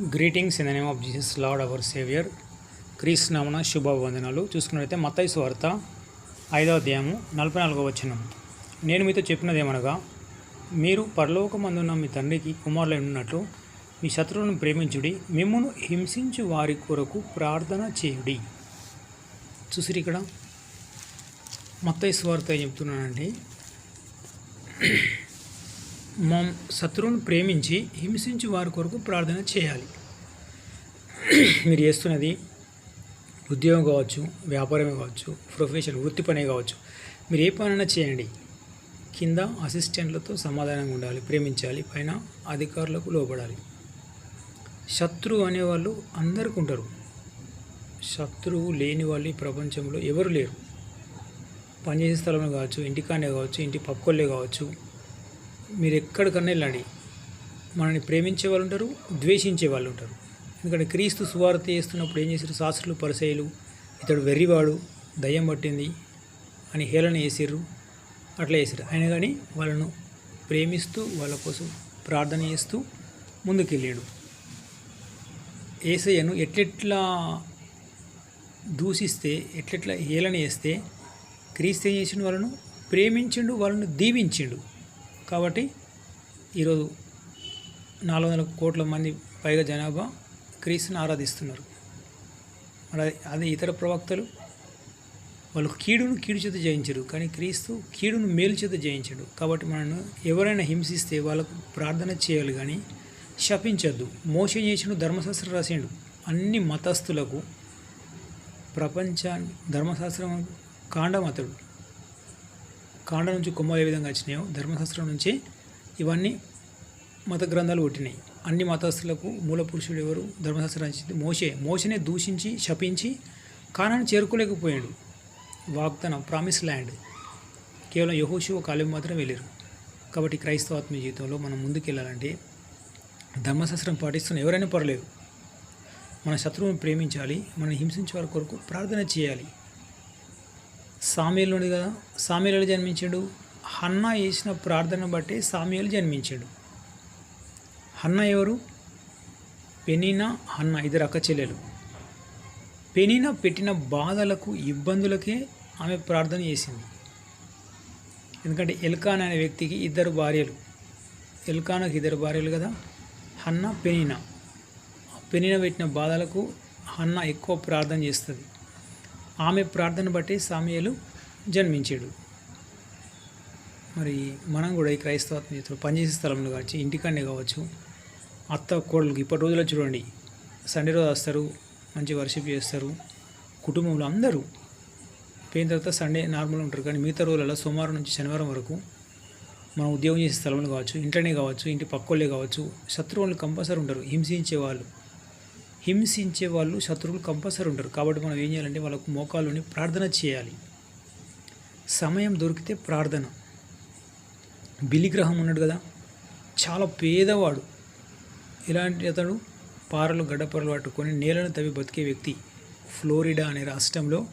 Greetings in the name of Jesus Lord our saviour క్రీస్నామన శుభవందనాలు. చూసుకున్నట్లయితే మత్తయి వార్త ఐదవ అధ్యాయము నలభై నాలుగవ వచనం. నేను మీతో చెప్పినది ఏమనగా మీరు పరలోకమందున్న మీ తండ్రికి కుమారులై ఉన్నట్లు మీ శత్రువులను ప్రేమించుడి మిమ్మును హింసించు వారి కొరకు ప్రార్థన చేయుడి. చూసిరి ఇక్కడ. మత్తయి వార్త చెప్తున్నానండి మం శత్రువును ప్రేమించి హింసించి వారి కొరకు ప్రార్థన చేయాలి. మీరు చేస్తున్నది ఉద్యోగం కావచ్చు వ్యాపారమే కావచ్చు ప్రొఫెషన్ వృత్తి పనే కావచ్చు. మీరు ఏ పనైనా చేయండి. కింద అసిస్టెంట్లతో సమాధానంగా ఉండాలి ప్రేమించాలి పైన అధికారులకు లోపడాలి శత్రువు అనేవాళ్ళు అందరికీ ఉంటారు. శత్రువు లేని వాళ్ళు ఈ ప్రపంచంలో ఎవరు లేరు. పనిచేసే స్థలంలో కావచ్చు ఇంటికానే కావచ్చు ఇంటి పక్కోళ్ళే కావచ్చు మీరు ఎక్కడికన్నా వెళ్ళండి. మనల్ని ప్రేమించే వాళ్ళు ఉంటారు ద్వేషించే వాళ్ళు ఉంటారు. ఎందుకంటే క్రీస్తు సువార్త చేస్తున్నప్పుడు ఏం చేశారు? శాస్త్రులు పరిసయులు ఇతడు వెర్రివాడు దయ్యం పట్టింది అని హేళన వేసారు అట్లా వేసారు అయినా కానీ వాళ్ళను ప్రేమిస్తూ వాళ్ళ కోసం ప్రార్థన చేస్తూ ముందుకెళ్ళాడు. ఏసయ్యను ఎట్లెట్లా దూషిస్తే ఎట్లెట్లా హేళన చేస్తే క్రీస్తు ఏం చేసిండు? వాళ్ళను ప్రేమించిండు వాళ్ళను దీవించిండు. కాబట్టి ఈరోజు నాలుగు వందల కోట్ల మంది పైగా జనాభా క్రీస్తుని ఆరాధిస్తున్నారు. మరి అదే ఇతర ప్రవక్తలు వాళ్ళు కీడును కీడు చేత జయించరు కానీ క్రీస్తు కీడును మేలు చేత జయించడు. కాబట్టి మనను ఎవరైనా హింసిస్తే వాళ్ళకు ప్రార్థన చేయాలి కానీ శపించద్దు. మోసం చేసిండు ధర్మశాస్త్రం రాసిండు అన్ని మతస్థులకు ప్రపంచాన్ని ధర్మశాస్త్రం కాండం అతడు. కాండ నుంచి కొమ్మలు ఏ విధంగా వచ్చినాయో ధర్మశాస్త్రం నుంచి ఇవన్నీ మత గ్రంథాలు పుట్టినాయి. అన్ని మతస్థులకు మూల పురుషుడు ఎవరు? ధర్మశాస్త్రం రచించింది మోషే. మోషనే దూషించి శపించి కానాన్ని చేరుకోలేకపోయాడు. వాగ్దానం ప్రామిస్ ల్యాండ్ కేవలం యహోశివ కాలం మాత్రం వెళ్ళారు. కాబట్టి క్రైస్తవాత్మ జీవితంలో మనం ముందుకెళ్ళాలంటే ధర్మశాస్త్రం పాటిస్తున్న ఎవరైనా పర్లేదు. మన శత్రువుని ప్రేమించాలి మనం హింసించే వారి కొరకు ప్రార్థన చేయాలి. సామేలుంది కదా సామేలు జన్మించాడు. హన్న చేసిన ప్రార్థన బట్టే సామేలు జన్మించాడు. హన్న ఎవరు? పెనీనా హన్న ఇద్దరు అక్క చెల్లెలు. పెనీనా పెట్టిన బాధలకు ఇబ్బందులకే ఆమె ప్రార్థన చేసింది. ఎందుకంటే ఎల్కాన్ అనే వ్యక్తికి ఇద్దరు భార్యలు. ఎల్కానకు ఇద్దరు భార్యలు కదా హన్న పెనీనా. పెనిన పెట్టిన బాధలకు హన్న ఎక్కువ ప్రార్థన చేస్తుంది. ఆమె ప్రార్థన బట్టి సామ్యలు జన్మించాడు. మరి మనం కూడా ఈ క్రైస్తవాత్మ పనిచేసే స్థలంలో కావచ్చు ఇంటికాడనే కావచ్చు అత్త కోడలకు ఇప్పటి రోజుల్లో చూడండి సండే రోజు వస్తారు మంచి వర్షిప్ చేస్తారు కుటుంబంలో అందరూ పోయిన తర్వాత సండే నార్మల్ ఉంటారు కానీ మిగతా రోజులలో సోమవారం నుంచి శనివారం వరకు మనం ఉద్యోగం చేసే స్థలంలో కావచ్చు ఇంట్లోనే కావచ్చు ఇంటి పక్కోళ్ళే కావచ్చు శత్రువులు కంపల్సరీ ఉంటారు హింసించే వాళ్ళు. హింసించే వాళ్ళు శత్రువులు కంపల్సరీ ఉంటారు. కాబట్టి మనం ఏం చేయాలంటే వాళ్ళకు మోకాలుని ప్రార్థన చేయాలి. సమయం దొరికితే ప్రార్థన. బిలిగ్రహం ఉన్నాడు కదా. చాలా పేదవాడు. ఇలాంటి అతడు పారలు గడ్డపారలు పట్టుకొని నేలను తవ్వి బతికే వ్యక్తి. ఫ్లోరిడా అనే రాష్ట్రంలో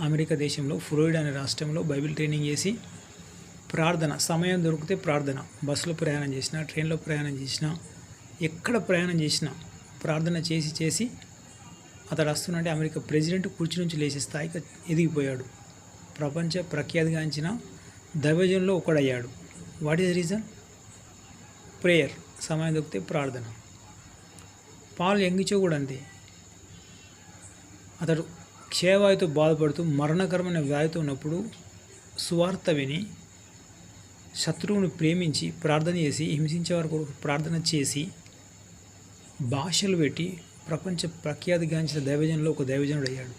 అమెరికా దేశంలో ఫ్లోరిడా అనే రాష్ట్రంలో బైబిల్ ట్రైనింగ్ చేసి ప్రార్థన. సమయం దొరికితే ప్రార్థన. బస్సులో ప్రయాణం చేసినా ట్రైన్లో ప్రయాణం చేసినా ఎక్కడ ప్రయాణం చేసినా ప్రార్థన చేసి చేసి అతడు వస్తున్నట్టే అమెరికా ప్రెసిడెంట్ కుర్చీ నుంచి లేచే స్థాయికి ఎదిగిపోయాడు. ప్రపంచ ప్రఖ్యాతిగాంచిన దైవజంలో ఒకడయ్యాడు. వాట్ ఈస్ రీజన్ ప్రేయర్ సమయం దొరికితే ప్రార్థన. పాలు ఎంగిచో కూడా అంతే అతడు క్షయవాయుతో బాధపడుతూ మరణకరమైన వ్యాధితో ఉన్నప్పుడు సువార్త విని శత్రువును ప్రేమించి ప్రార్థన చేసి హింసించే వరకు ప్రార్థన చేసి భాషలు పెట్టి ప్రపంచ ప్రఖ్యాతిగాంచిన దైవజనంలో ఒక దైవజనుడు అయ్యాడు.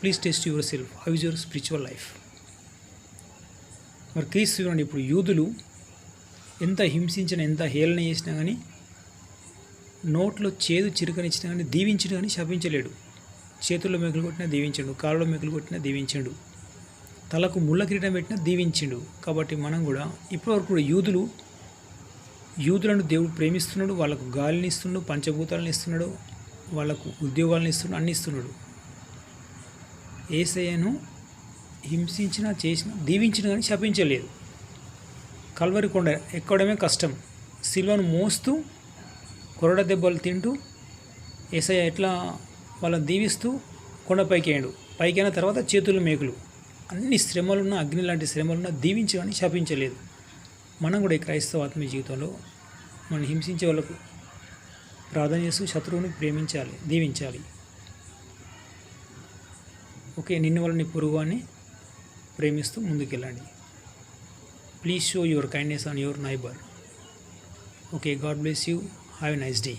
Please test yourself how is your spiritual life మరి క్రీస్తు చూడండి ఇప్పుడు యూదులు ఎంత హింసించినా ఎంత హేళన చేసినా కానీ నోట్లో చేదు చిరుకనిచ్చినా కానీ దీవించడు కానీ శపించలేడు. చేతుల్లో మెకులు కొట్టినా దీవించాడు కాళ్ళలో మెకులు కొట్టినా దీవించాడు తలకు ముళ్ళ కిరీటం పెట్టినా దీవించిండు. కాబట్టి మనం కూడా ఇప్పటివరకు కూడా యూదులు యూదులను దేవుడు ప్రేమిస్తున్నాడు వాళ్ళకు గాలిని ఇస్తున్నాడు పంచభూతాలను ఇస్తున్నాడు వాళ్ళకు ఉద్యోగాలను ఇస్తున్నాడు అన్ని ఇస్తున్నాడు. ఏసయ్యను హింసించిన చేసిన దీవించిన కానీ శపించలేదు. కల్వరి కొండ ఎక్కడమే కష్టం. సిల్వను మోస్తూ కొరడ దెబ్బలు తింటూ ఏసయ్య ఎట్లా వాళ్ళని దీవిస్తూ కొండపైకి అయ్యాడు. పైకి అయిన తర్వాత చేతులు మేకులు. అన్ని శ్రమలున్న అగ్ని లాంటి శ్రమలున్న దీవించమని శపించలేదు. మనం కూడా ఈ క్రైస్తవ ఆత్మీయ జీవితంలో మనం హింసించే వాళ్ళకు ప్రార్థన చేస్తూ శత్రువుని ప్రేమించాలి దీవించాలి. ఓకే నిన్ను వాళ్ళని పొరుగువాన్ని ప్రేమిస్తూ ముందుకెళ్ళండి. Please show your kindness on your neighbour okay God bless you have a nice day